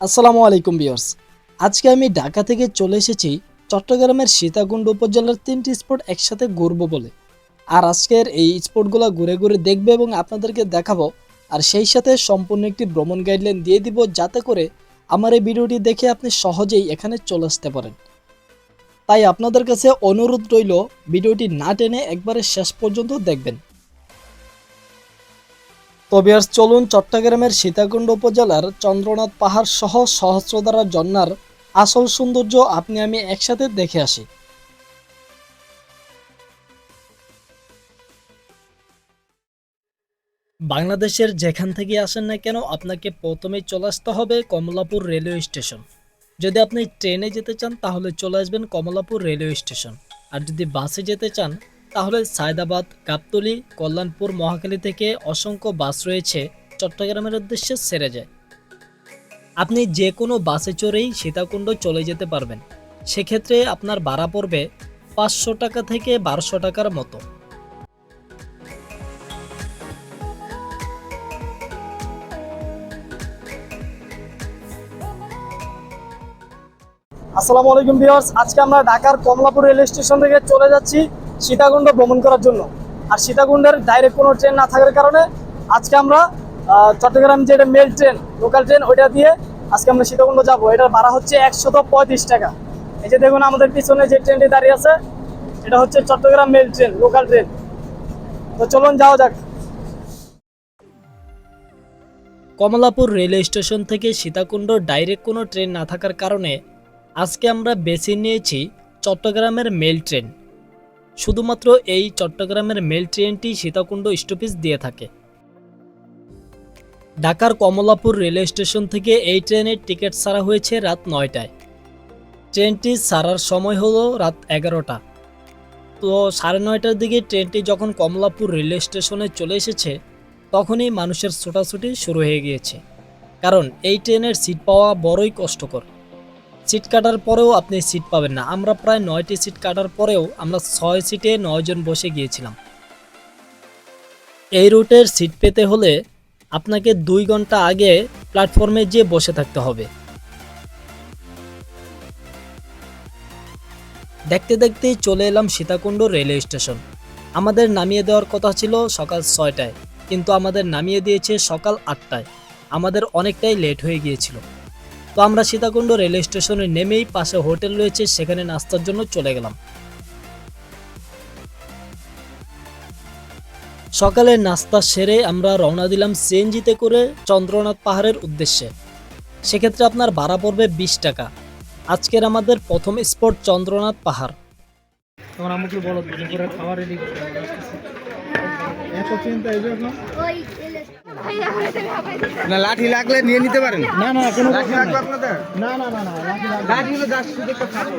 আসসালামু আলাইকুম বিয়ার্স আজকে আমি ঢাকা থেকে চলে এসেছি চট্টগ্রামের সীতাকুণ্ড উপজেলার তিনটি স্পট একসাথে ঘুরবো বলে। আর আজকের এই স্পটগুলো ঘুরে ঘুরে দেখবে এবং আপনাদেরকে দেখাবো। আর সেই সাথে সম্পূর্ণ একটি ভ্রমণ গাইডলাইন দিয়ে দিব যাতে করে আমার এই ভিডিওটি দেখে আপনি সহজেই এখানে চলে আসতে পারেন। তাই আপনাদের কাছে অনুরোধ রইল, ভিডিওটি না টেনে একবারে শেষ পর্যন্ত দেখবেন। তবে আর চলুন চট্টগ্রামের সীতাকুণ্ড উপজেলার চন্দ্রনাথ পাহাড় সহ সহস্রধারা জন্নার আসল সৌন্দর্য আপনি আমি একসাথে দেখে আসি। বাংলাদেশের যেখান থেকে আসেন না কেন আপনাকে প্রথমেই চলে আসতে হবে কমলাপুর রেলওয়ে স্টেশন। যদি আপনি ট্রেনে যেতে চান তাহলে চলে আসবেন কমলাপুর রেলওয়ে স্টেশন। আর যদি বাসে যেতে চান তাহলে সায়দাবাদ গাবতলি কল্যাণপুর, মহাখালী থেকে অসংখ্য বাস রয়েছে। চট্টগ্রামের উদ্দেশ্যে সেরে যায়। আপনি যে কোনো বাসে চড়েই সীতাকুণ্ড চলে যেতে পারবেন। সেক্ষেত্রে আপনার ভাড়া পড়বে পাঁচশো টাকা থেকে বারোশো টাকার মতো। আসসালামু আলাইকুম ভিউয়ার্স, আজকে আমরা ঢাকার কমলাপুর রেল স্টেশন থেকে চলে যাচ্ছি। সীতাকুণ্ড ভ্রমণ করার জন্য। আর সীতাকুণ্ডের ডাইরেক্ট কোনো ট্রেন না থাকার কারণে আজকে আমরা চট্টগ্রাম যে মেল ট্রেন লোকাল ট্রেন ওইটা দিয়ে আজকে আমরা সীতাকুণ্ড যাব। এটার ভাড়া হচ্ছে একশত পঁয়ত্রিশ টাকা। এই যে দেখুন আমাদের পিছনে যে ট্রেনটি দাঁড়িয়ে আছে, এটা হচ্ছে Chattogram mail train local train তো চলুন যাওয়া যাক। কমলাপুর রেলওয়ে স্টেশন থেকে সীতাকুণ্ড ডাইরেক্ট কোনো ট্রেন না থাকার কারণে আজকে আমরা বেছে নিয়েছি চট্টগ্রামের মেল ট্রেন শুধুমাত্র এই চট্টগ্রামের মেল ট্রেনটি সীতাকুণ্ড স্টপেজ দিয়ে থাকে। ঢাকার কমলাপুর রেলওয়ে স্টেশন থেকে এই ট্রেনের টিকিট ছাড়া হয়েছে রাত নয়টায়। ট্রেনটি ছাড়ার সময় হলো রাত এগারোটা। তো সাড়ে নয়টার দিকে ট্রেনটি যখন কমলাপুর রেলওয়ে স্টেশনে চলে এসেছে, তখনই মানুষের ছোটাছুটি শুরু হয়ে গিয়েছে। কারণ এই ট্রেনের সিট পাওয়া বড়ই কষ্টকর। সিট কাটার পরেও আপনি সিট পাবেন না। আমরা প্রায় নয়টি সিট কাটার পরেও আমরা ছয় সিটে নয়জন বসে গিয়েছিলাম। এই রুটের সিট পেতে হলে আপনাকে দুই ঘণ্টা আগে প্ল্যাটফর্মে যেয়ে বসে থাকতে হবে। দেখতে দেখতেই চলে এলাম সীতাকুণ্ড রেলওয়ে স্টেশন। আমাদের নামিয়ে দেওয়ার কথা ছিল সকাল ছয়টায়, কিন্তু আমাদের নামিয়ে দিয়েছে সকাল আটটায়। আমাদের অনেকটাই লেট হয়ে গিয়েছিল। তো আমরা সীতাকুণ্ড রেলওয়ে স্টেশনে নেমেই পাশে হোটেল রয়েছে সেখানে নাস্তার জন্য চলে গেলাম। সকালে নাস্তা সেরে আমরা রওনা দিলাম সিএনজিতে করে চন্দ্রনাথ পাহাড়ের উদ্দেশ্যে। সেক্ষেত্রে আপনার ভাড়া পড়বে বিশ টাকা। আজকের আমাদের প্রথম স্পট চন্দ্রনাথ পাহাড়। তোমার আমাকে বলো দুপুরে খাবার রেডি এত চিন্তা এই জন্য না লাঠি লাগলে নিয়ে নিতে পারেন? না না কোনো লাঠি লাগবে আপনাদের? না না না না লাঠি লাগবে লাঠি হলো জাস্ট শুধু একটা খাবার।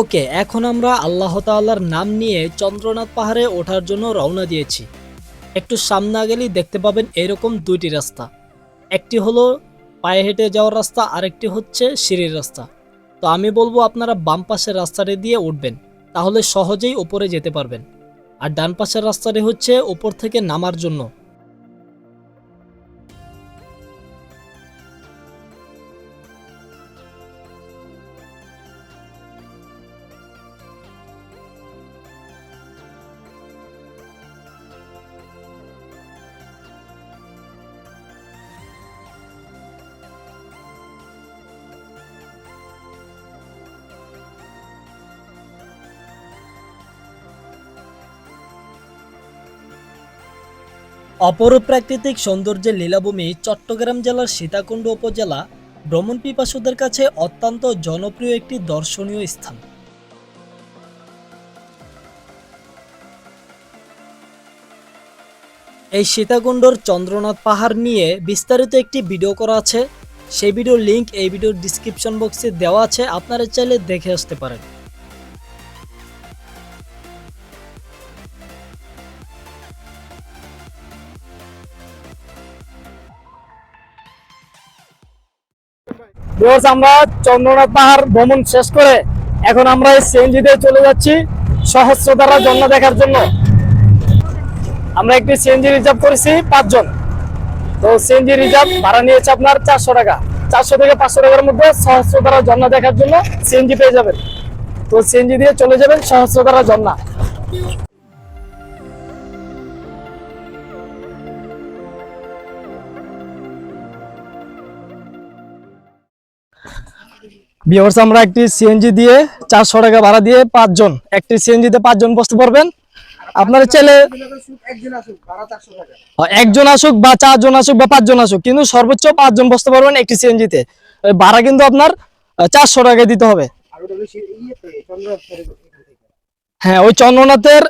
ওকে এখন আমরা আল্লাহ তাআলার নাম নিয়ে চন্দ্রনাথ পাহাড়ে ওঠার জন্য রওনা দিয়েছি। একটু সামনে গেলেই দেখতে পাবেন এরকম দুইটি রাস্তা। একটি হলো পায়ে হেঁটে যাওয়ার রাস্তা আরেকটি হচ্ছে সিঁড়ির রাস্তা। তো আমি বলব আপনারা বাম পাশের রাস্তাটি দিয়ে উঠবেন তাহলে সহজেই ওপরে যেতে পারবেন। আর ডান পাশের রাস্তাটি হচ্ছে ওপর থেকে নামার জন্য। অপরূপ প্রাকৃতিক সৌন্দর্যের লীলাভূমি চট্টগ্রাম জেলার সীতাকুণ্ড উপজেলা ভ্রমণ পিপাসুদের কাছে অত্যন্ত জনপ্রিয় একটি দর্শনীয় স্থান। এই সীতাকুণ্ডর চন্দ্রনাথ পাহাড় নিয়ে বিস্তারিত একটি ভিডিও করা আছে। সেই ভিডিওর লিংক এই ভিডিওর ডিসক্রিপশন বক্সে দেওয়া আছে। আপনারা চাইলে দেখে আসতে পারেন। ভিউয়ার্স আমরা চন্দ্রনাথ পাহাড় ভ্রমণ শেষ করে এখন আমরা এই সিএনজিতে চলে যাচ্ছি সহস্রধারা জন্য দেখার জন্য। আমরা একটি সিএনজি রিজার্ভ করেছি পাঁচজন। তো সিএনজি রিজার্ভ ভাড়া নিয়েছে আপনার চারশো টাকা। চারশো থেকে পাঁচশো টাকার মধ্যে সহস্রধারা ঝর্ণা দেখার জন্য সিএনজি পেয়ে যাবেন। তো সিএনজি দিয়ে চলে যাবেন সহস্রধারা ঝর্ণা। ভিউয়ার্স আমরা একটি সিএনজি দিয়ে চারশো টাকা ভাড়া দিয়ে পাঁচজন। একটি সিএনজি তে পাঁচজন বসতে পারবেন। আপনার ছেলে একজন আসুক বা চারজন আসুক বা পাঁচজন আসুক, কিন্তু সর্বোচ্চ পাঁচজন বসতে পারবেন একটি সিএনজি তে। ওই ভাড়া কিন্তু আপনার চারশো টাকা দিতে হবে। হ্যাঁ ওই চন্দ্রনাথের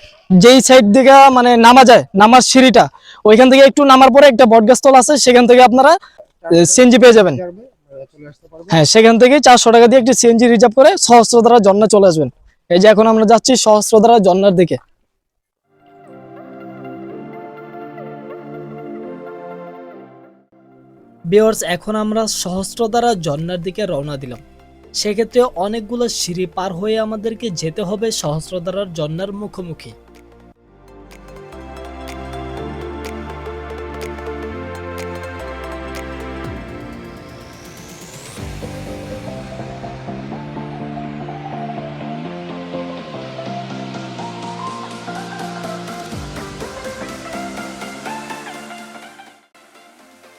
যেই সাইড দিকে মানে নামা যায়, নামার সিঁড়িটা, ওইখান থেকে একটু নামার পরে একটা বটগাছতল আছে, সেখান থেকে আপনারা সিএনজি পেয়ে যাবেন। হ্যাঁ সেখান থেকে চারশো টাকা দিয়ে একটি সিএনজি রিজার্ভ করে সহস্রধারা জন্না চলে আসবেন। এই যে এখন আমরা যাচ্ছি সহস্রধারা জন্নার দিকে। বিয়ার্স এখন আমরা সহস্রধারা জন্নার দিকে রওনা দিলাম। সেক্ষেত্রে অনেকগুলো সিঁড়ি পার হয়ে আমাদেরকে যেতে হবে সহস্রধারার জন্নার মুখোমুখি।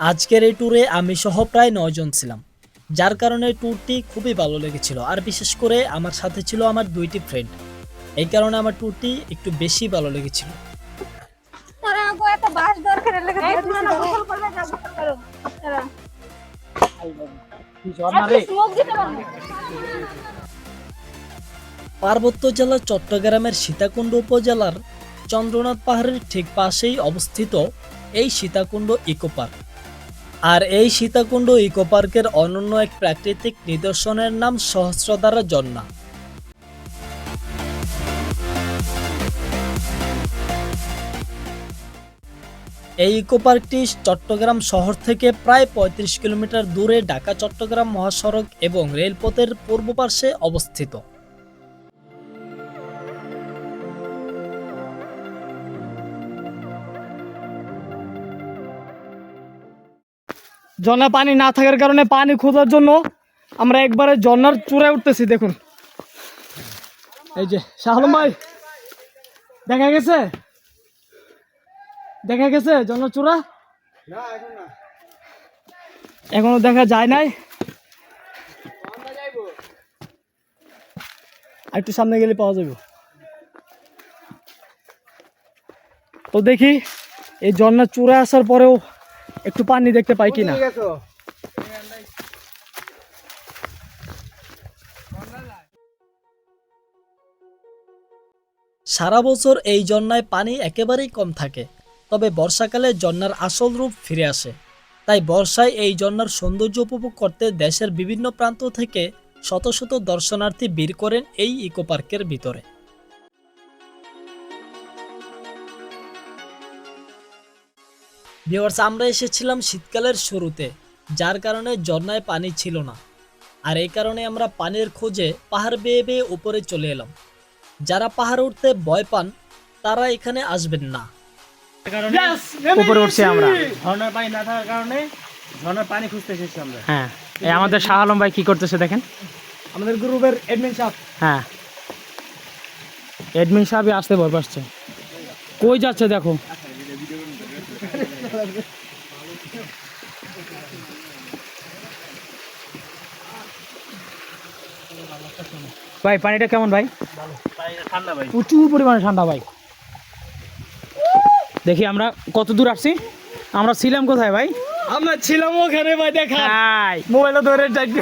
আজকের এই ট্যুরে আমি সহ প্রায় নয়জন ছিলাম। যার কারণে ট্যুরটি খুবই ভালো লেগেছিল। আর বিশেষ করে আমার সাথে ছিল আমার দুইটি ফ্রেন্ড এই কারণে আমার ট্যুরটি একটু বেশি ভালো লেগেছিল। পার্বত্য জেলার চট্টগ্রামের সীতাকুণ্ড উপজেলার চন্দ্রনাথ পাহাড়ের ঠিক পাশেই অবস্থিত এই সীতাকুণ্ড ইকো পার্ক আর এই সীতাকুণ্ড ইকো পার্কের অনন্য এক প্রাকৃতিক নিদর্শনের নাম সহস্রধারা জন্না। এই ইকো পার্কটি চট্টগ্রাম শহর থেকে প্রায় পঁয়ত্রিশ কিলোমিটার দূরে ঢাকা চট্টগ্রাম মহাসড়ক এবং রেলপথের পূর্ব পার্শ্বে অবস্থিত। ঝর্ণা পানি না থাকার কারণে পানি খোঁজার জন্য আমরা একবারে ঝর্ণার চূড়ায় উঠতেছি, দেখুন। এই যে শাহলম ভাই, দেখা গেছে? দেখা গেছে ঝর্ণার চূড়া? এখনও দেখা যায় নাই। আর একটু সামনে গেলে পাওয়া যাবে। তো দেখি, এই ঝর্ণার চূড়া আসার পরেও একটু পানি দেখতে পাই কিনা। সারা বছর এই জন্নায় পানি একেবারেই কম থাকে তবে বর্ষাকালে জন্নার আসল রূপ ফিরে আসে। তাই বর্ষায় এই জন্নার সৌন্দর্য উপভোগ করতে দেশের বিভিন্ন প্রান্ত থেকে শত শত দর্শনার্থী ভিড় করেন এই ইকো পার্কের ভিতরে। ভিউয়ার্স আমরা এসেছিলাম শীতকালের শুরুতে যার কারণে ঝর্ণায় পানি ছিল না। আর এই কারণে আমরা পানির খোঁজে পাহাড় বেয়ে বেয়ে উপরে চলে এলাম। যারা পাহাড় উঠতে ভয় পান তারা এখানে আসবেন না। উপরে উঠছি আমরা। ঝর্ণার পানি না থাকার কারণে ঝর্ণার পানি খুঁজতে এসেছি আমরা। হ্যাঁ এই আমাদের শাহ আলম ভাই কি করতেছে দেখেন? আমাদের গ্রুপের এডমিন সাহেব। হ্যাঁ। এডমিন সাহেবই আসতে ভয় পাচ্ছে। কই যাচ্ছে দেখো? ভাই পানিটা কেমন ভাই? ঠান্ডা ভাই প্রচুর পরিমাণে ঠান্ডা ভাই। দেখি আমরা কত দূর আসছি? আমরা ছিলাম কোথায় ভাই? আমরা ছিলাম ওখানে ভাই দেখা। হাই। মোবাইলে ধরে যাইতে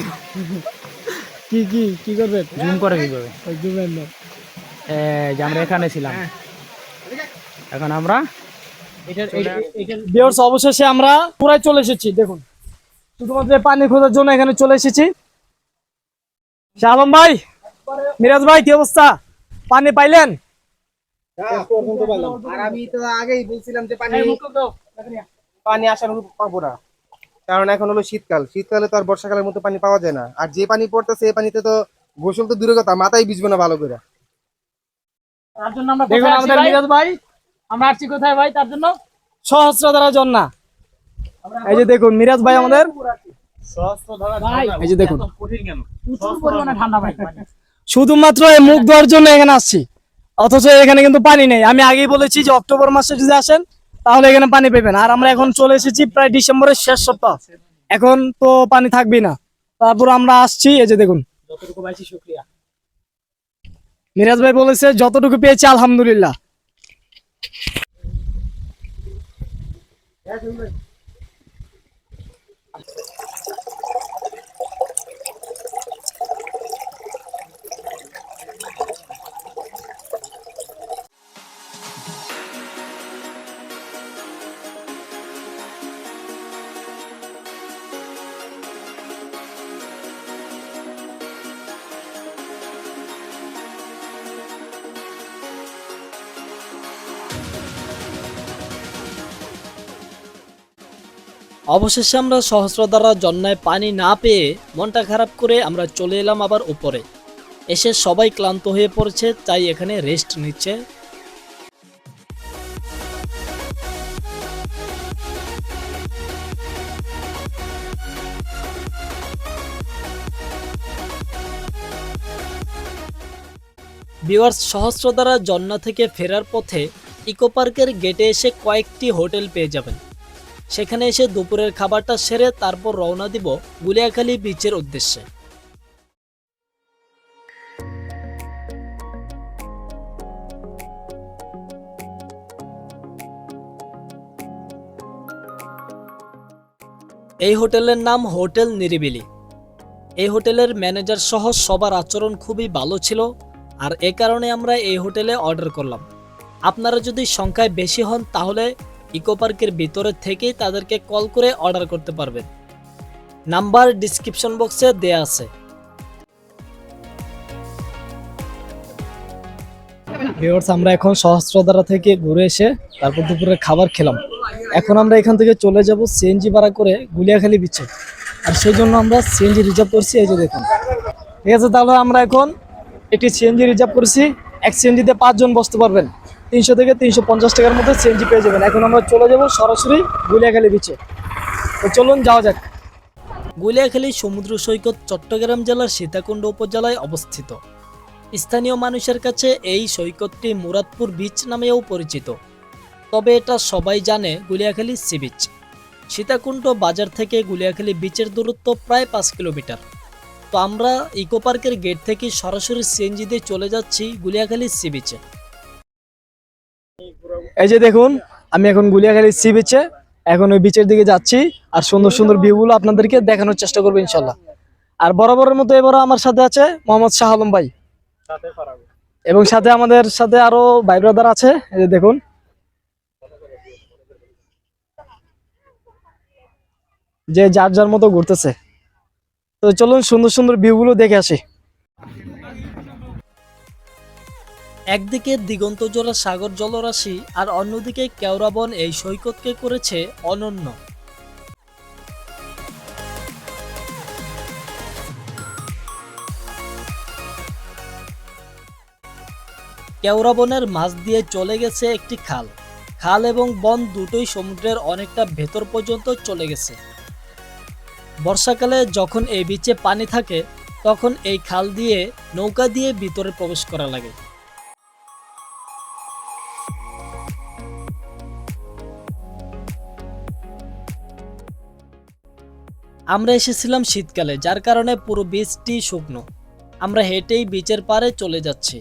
কি কি কি করবে? জুম করে কীভাবে যে আমরা এখানে ছিলাম। এখন আমরা বিয়ার্স অবশেষে আমরা পুরাই চলে এসেছি দেখুন। শুধুমাত্র পানি খোঁজার জন্য এখানে চলে এসেছি। ভাই মিরাজ ভাই কি অবস্থা? পানি পাইলেন? হ্যাঁ, পর্যন্ত পেলাম। আর আমি তো আগেই বলছিলাম যে পানি পানি আসার পাবো না। কারণ এখন হলো শীতকাল। শীতকালে তো আর বর্ষাকালের মতো পানি পাওয়া যায় না। আর যে পানি পড়তেছে এই পানিতে তো গোসল তো দূরের কথা মাথায় ভিজবে না ভালো করে। তার জন্য আমরা দেখুন আমাদের মিরাজ ভাই আমরা আসছি কোথায় ভাই? তার জন্য? সহস্র দ্বারা জন্না এই যে দেখুন মিরাজ ভাই আমাদের। এই যে দেখুন। শুধুমাত্র এই মুখ ধোয়ার জন্য এখানে আসছি। অথচ এখানে কিন্তু পানি নেই। আমি আগেই বলেছি যে অক্টোবর মাসে যদি আসেন তাহলে এখানে পানি পেবেন। আর আমরা এখন চলে এসেছি প্রায় ডিসেম্বরের শেষ সপ্তাহ। এখন তো পানি থাকবেই না। তারপর আমরা আসছি এই যে দেখুন। যতটুকু পাইছি শুক্রিয়া। মিরাজ ভাই বলেছে যতটুকু পেয়েছি আলহামদুলিল্লাহ। That's a অবশেষে আমরা সহস্রধারা জন্যায় পানি না পেয়ে মনটা খারাপ করে আমরা চলে এলাম আবার উপরে। এসে সবাই ক্লান্ত হয়ে পড়ছে, তাই এখানে রেস্ট নিচ্ছে। ভিউয়ার্স সহস্রধারা জন্না থেকে ফেরার পথে ইকো পার্কের গেটে এসে কয়েকটি হোটেল পেয়ে যাবেন। সেখানে এসে দুপুরের খাবারটা সেরে তারপর রওনা দিব গুলিয়াখালী বিচের উদ্দেশ্যে। এই হোটেলের নাম হোটেল নিরিবিলি। এই হোটেলের ম্যানেজার সহ সবার আচরণ খুবই ভালো ছিল আর এ কারণে আমরা এই হোটেলে অর্ডার করলাম। আপনারা যদি সংখ্যায় বেশি হন তাহলে ইকো পার্কের ভিতরে থেকেই তাদেরকে কল করে অর্ডার করতে পারবেন। নাম্বার ডিসক্রিপশন বক্সে দেয়া আছে। আমরা এখন সহস্রধারা থেকে ঘুরে এসে তারপর দুপুরে খাবার খেলাম। এখন আমরা এখান থেকে চলে যাব সিএনজি ভাড়া করে গুলিয়াখালী বিচে আর সেই জন্য আমরা সিএনজি রিজার্ভ করছি, এই যে দেখুন। ঠিক আছে, তাহলে আমরা এখন একটি সিএনজি রিজার্ভ করেছি। এক সিএনজিতে পাঁচজন বসতে পারবেন। তিনশো থেকে তিনশো পঞ্চাশ টাকার মধ্যে সিএনজি পেয়ে যাবেন। এখন আমরা চলে যাব সরাসরি গুলিয়াখালী বিচে তো চলুন যাওয়া যাক। গুলিয়াখালী সমুদ্র সৈকত চট্টগ্রাম জেলার সীতাকুণ্ড উপজেলায় অবস্থিত। স্থানীয় মানুষের কাছে এই সৈকতটি মুরাদপুর বিচ নামেও পরিচিত। তবে এটা সবাই জানে গুলিয়াখালী সি বিচ সীতাকুণ্ড বাজার থেকে গুলিয়াখালী বিচের দূরত্ব প্রায় পাঁচ কিলোমিটার। তো আমরা ইকো পার্কের গেট থেকে সরাসরি সিএনজি দিয়ে চলে যাচ্ছি গুলিয়াখালী সি বিচে এই যে দেখুন, আমি এখন গুলিয়াখালী সি বিচে এখন ওই বিচের দিকে যাচ্ছি, আর সুন্দর সুন্দর ভিউগুলো আপনাদেরকে দেখানোর চেষ্টা করব ইনশাল্লাহ। আর বরাবরের মতো এবারও আমার সাথে আছে মোহাম্মদ শাহ আলম ভাই। এবং সাথে আমাদের সাথে আরও ভাই ব্রাদার আছে, এই যে দেখুন। যে যার যার মতো ঘুরতেছে। তো চলুন সুন্দর সুন্দর ভিউগুলো দেখে আসি। একদিকে দিগন্তজোড়া সাগর জলরাশি আর অন্যদিকে কেওড়াবন এই সৈকতকে করেছে অনন্য। কেওড়াবনের মাছ দিয়ে চলে গেছে একটি খাল। খাল এবং বন দুটোই সমুদ্রের অনেকটা ভেতর পর্যন্ত চলে গেছে। বর্ষাকালে যখন এই বিচে পানি থাকে, তখন এই খাল দিয়ে নৌকা দিয়ে ভিতরে প্রবেশ করা লাগে। আমরা এসেছিলাম শীতকালে, যার কারণে পুরো বীচটি শুকনো। আমরা হেঁটেই বিচের পাড়ে চলে যাচ্ছি।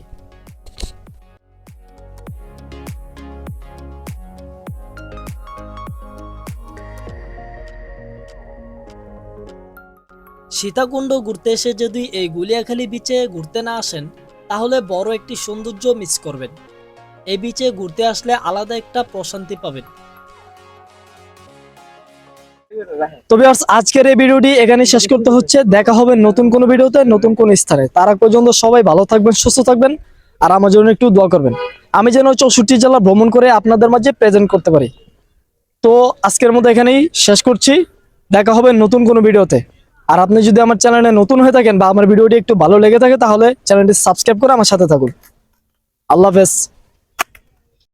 সীতাকুণ্ড ঘুরতে এসে যদি এই গুলিয়াখালী বিচে ঘুরতে না আসেন, তাহলে বড় একটি সৌন্দর্য মিস করবেন। এই বিচে ঘুরতে আসলে আলাদা একটা প্রশান্তি পাবেন। তো viewers, আজকের এই ভিডিওটি এখানে শেষ করতে হচ্ছে। দেখা হবে নতুন কোনো ভিডিওতে নতুন কোন স্থানে। তার পর্যন্ত সবাই ভালো থাকবেন সুস্থ থাকবেন আর আমার জন্য একটু দোয়া করবেন। আমি যেন চৌষট্টি জেলা ভ্রমণ করে আপনাদের মাঝে প্রেজেন্ট করতে পারি। তো আজকের মতো এখানেই শেষ করছি। দেখা হবে নতুন কোনো ভিডিওতে। আর আপনি যদি আমার চ্যানেলে নতুন হয়ে থাকেন বা আমার ভিডিওটি একটু ভালো লেগে থাকে তাহলে চ্যানেলটি সাবস্ক্রাইব করে আমার সাথে থাকুন। আল্লাহ হাফেজ।